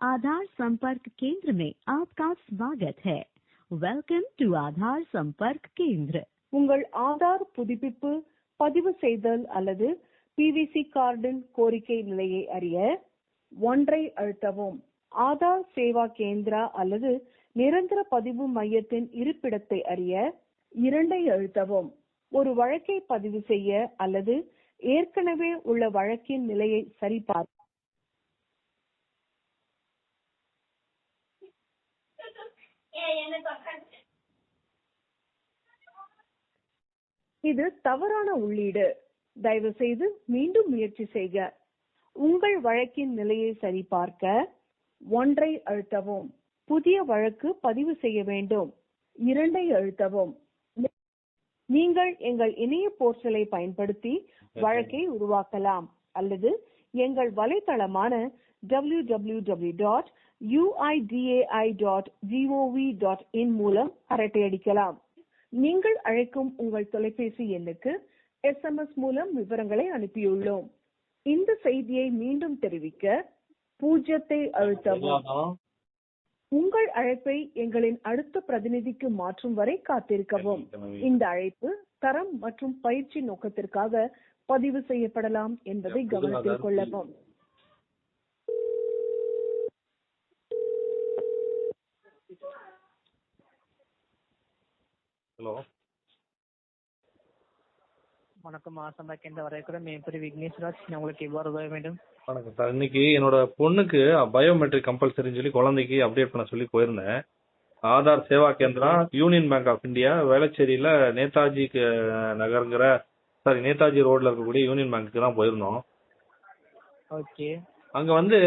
आधार संपर्क केंद्र में आपका स्वागत है वेलकम टू आधार संपर्क केंद्र உங்கள் ஆதார் புதுப்பிப்பு பதிவு செய்தல் அல்லது பிவிசி கார்டின் கோரிக்கை நிலையை அறிய ஒன்றை அழுத்தவும் ஆதார் சேவா கேந்திரா அல்லது நிரந்தர பதிவு மையத்தின் இருப்பிடத்தை அறிய இரண்டை அழுத்தவும் ஒரு வழக்கை பதிவு செய்ய அல்லது ஏற்கனவே உள்ள வழக்கின் நிலையை சரிபார்க்க இது தவறான உள்ளீடு. தயவு செய்து மீண்டும் முயற்சி செய்க. உங்கள் வழக்கின் நிலையை சரிபார்க்க ஒன்றை அழுத்தவும். புதிய வழக்கு பதிவு செய்ய வேண்டும். இரண்டை அழுத்தவும். நீங்கள் எங்கள் இணைய போர்ட்டலை பயன்படுத்தி வழக்கை உருவாக்கலாம். அல்லது எங்கள் வலைத்தளமான www.uidai.gov.in டாட் டாட் இன் மூலம் அரட்டையடிக்கலாம் நீங்கள் அழைக்கும் உங்கள் தொலைபேசி எண்ணுக்கு எஸ்எம்எஸ் மூலம் விவரங்களை அனுப்பியுள்ளோம். இந்த செய்தியை மீண்டும் தெரிவிக்க பூஜ்ஜியத்தை அழுத்தவும். உங்கள் அழைப்பை எங்களின் அடுத்த பிரதிநிதிக்கு மாற்றும் வரை காத்திருக்கவும். இந்த அழைப்பு தரம் மற்றும் பயிற்சி நோக்கத்திற்காக பதிவு செய்யப்படலாம் என்பதை கவனத்தில் கொள்ளவும். ஹலோ. வணக்கம் ஆசம்பா கேந்திர வரைக்கிறோம் என் பேர் விக்னேஸ்வராஜ் நான் உங்களுக்கு எவ்வாறு உதவ வேண்டும்? வணக்கம் சார். இன்னைக்கு என்னோட பொண்ணுக்கு பயோமெட்ரிக் கம்பல்சரின்னு சொல்லி குழந்தைக்கு அப்டேட் பண்ண சொல்லி போயிருந்தேன். Aadhaar Seva Kendra Union Bank of India வேளச்சேரியில Netaji நகருங்கிற சாரி நேதாஜி ரோட்ல இருக்கக்கூடிய யூனியன் பேங்க்கு தான் போயிருந்தோம். ஓகே. அங்க வந்து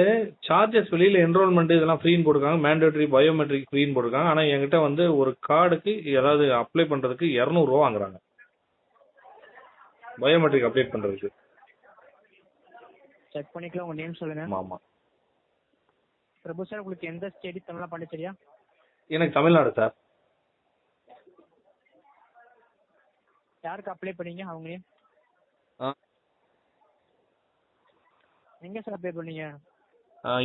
சார்ஜஸ் வெளியில என்ரோல்மெண்ட் இதெல்லாம் ஃப்ரீன்னு போட்டிருக்காங்க. மேண்டேட்டரி பயோமெட்ரிக் ஃப்ரீன்னு போட்டிருக்காங்க. ஆனா என்கிட்ட வந்து ஒரு கார்டுக்கு ஏதாவது அப்ளை பண்றதுக்கு இரநூறுவா வாங்குறாங்க. பயோமெட்ரிக் அப்டேட் பண்றதுக்கு. செக் பண்ணிக்கலாம். உங்க நேம் சொல்லுங்க. ஆமா. பிரபு சார் உங்களுக்கு எந்த ஸ்டேட் தமிழா பாண்டிச்சேரியா? எனக்கு தமிழ்நாடு சார் யாருக்கு அப்ளை பண்ணீங்க? அவங்க. எங்க சார் அப்ளை பண்ணீங்க?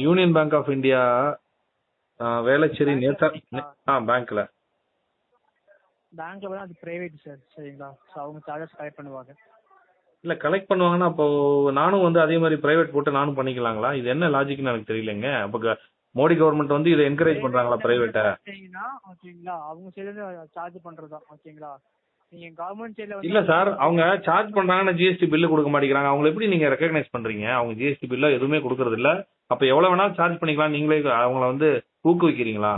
Union Bank of India Velachery Netha ஆ பேங்க்ல பேங்க்ல அது பிரைவேட் சார் சரிங்களா? ஸோ அவங்க சார்ஜஸ் கலெக்ட் பண்ணுவாங்க. இல்ல கலெக்ட் பண்ணுவாங்கன்னா அப்போ நானும் வந்து அதே மாதிரி பிரைவேட் போட்டு நானும் பண்ணிக்கலாங்களா? இது என்ன லாஜிக்னு எனக்கு தெரியலங்க. அப்போ மோடி கவர்மெண்ட் வந்து இதை என்கரேஜ் பண்றாங்களா பிரைவேட்டை ஓகேங்களா அவங்க சைடுல சார்ஜ் பண்றதா ஓகேங்களா நீங்க கவர்மெண்ட் சைடுல இல்ல சார் அவங்க சார்ஜ் பண்றாங்கன்னா ஜிஎஸ்டி பில்லு கொடுக்க மாட்டேங்கிறாங்க. அவங்களை எப்படி நீங்க ரெக்கக்னைஸ் பண்றீங்க? அவங்க ஜிஎஸ்டி பில்ல எதுவுமே கொடுக்கறது இல்ல. அப்ப எவ்வளவு வேணாலும் சார்ஜ் பண்ணிக்கலாம். நீங்களே அவங்கள வந்து ஊக்குவிக்கிறீங்களா?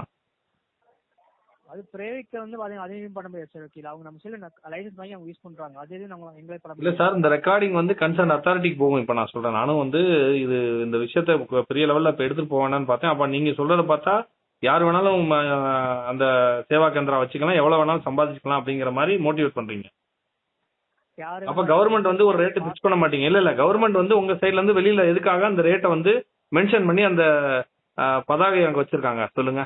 அது பிரைவேட்ல வந்து பாத்தீங்கன்னா அதையும் பண்ண முடியாது சார் ஓகே அவங்க நம்ம சைடுல லைசன்ஸ் வாங்கி அவங்க யூஸ் பண்றாங்க. அது எதுவும் நம்ம எங்களே பண்ண இல்ல சார் இந்த ரெக்கார்டிங் வந்து கன்சர்ன் அத்தாரிட்டிக்கு போகும். இப்ப நான் சொல்றேன். நானும் வந்து இது இந்த விஷயத்த பெரிய லெவல்ல இப்ப எடுத்துட்டு போவேனான்னு பார்த்தேன். அப்ப நீங்க சொல்றத பார்த்தா யார் வேணாலும் அந்த சேவா கேந்திரா வச்சுக்கலாம் எவ்வளவு வேணாலும் சம்பாதிச்சுக்கலாம் அப்படிங்கிற மாதிரி மோட்டிவேட் பண்றீங்க. அப்ப கவர்மெண்ட் வந்து ஒரு ரேட் ஃபிக்ஸ் பண்ண மாட்டீங்க. இல்ல இல்ல கவர்மெண்ட் வந்து உங்க சைடுல இருந்து வெளியில எதுக்காக அந்த ரேட்டை வந்து மென்ஷன் பண்ணி அந்த பதாகை அங்க வச்சிருக்காங்க? சொல்லுங்க.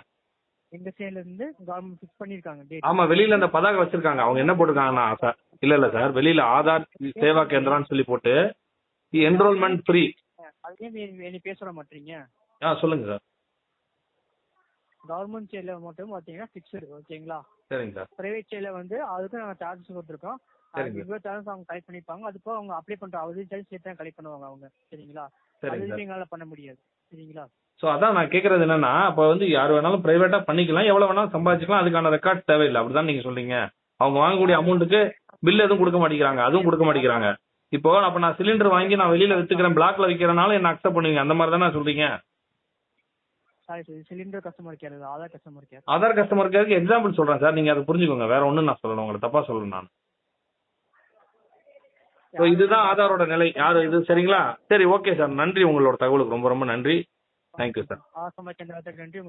எங்க சைடுல இருந்து கவர்மெண்ட் ஃபிக்ஸ் பண்ணிருக்காங்க ஆமா வெளியில அந்த பதாகை வச்சிருக்காங்க. அவங்க என்ன போட்டிருக்காங்கன்னா சார் இல்ல இல்ல சார். வெளியில ஆதார் சேவா கேந்திரான்னு சொல்லி போட்டு என்ரோல்மெண்ட் ஃப்ரீ நீ பேச விட மாட்டீங்க. ஆ சொல்லுங்க சார். கவர்மெண்ட் சைடுல மட்டும் பாத்தீங்கன்னா ஃபிக்ஸ்டு ஓகேங்களா சரிங்க சார். பிரைவேட் சைடுல வந்து அதுக்கு நாங்க சார்ஜஸ் கொடுத்துருக்கோம். சரிங்க. இவ்வளோ சார்ஜஸ் அவங்க கலெக்ட் பண்ணிப்பாங்க. அது போக அவங்க அப்ளை பண்ற அவதி சார்ஜ் சேர்த்து தான் கலெக்ட் பண்ணுவாங்க அவங்க சரிங்களா? சரிங்க அது எங்களால பண்ண முடியாது சரிங்களா? சோ அதான் நான் கேக்குறது என்னன்னா அப்ப வந்து யார் வேணாலும் பிரைவேட்டா பண்ணிக்கலாம். எவ்வளவு வேணாலும் சம்பாதிச்சுக்கலாம். அதுக்கான ரெக்கார்ட் தேவையில்லை. அப்படிதான் நீங்க சொல்றீங்க. அவங்க வாங்கக்கூடிய அமௌண்ட்டுக்கு பில் எதுவும் கொடுக்க மாட்டேங்கிறாங்க. அதுவும் கொடுக்க மாட்டேங்கிறாங்க. இப்போ அப்ப நான் சிலிண்டர் வாங்கி நான் வெளியில வித்துக்கிறேன் பிளாக்ல விக்கிறனால என்ன அக்செப்ட் பண்ணுவீங்க? அந்த மாதிரி தானே சொல்றீங்க? Sorry sir cylinder customer care Aadhaar customer care Aadhaar customer கேருக்கு example சொல்றேன் சார் நீங்க அதை புரிஞ்சுக்கோங்க. வேற ஒண்ணும் நான் சொல்லணும் உங்களை தப்பா சொல்லணும் நான். So, இதுதான் ஆதாரோட நிலை. யாரு இது சரிங்களா? சரி ஓகே சார் நன்றி. உங்களோட தகவலுக்கு ரொம்ப ரொம்ப நன்றி. தேங்க்யூ சார் நன்றி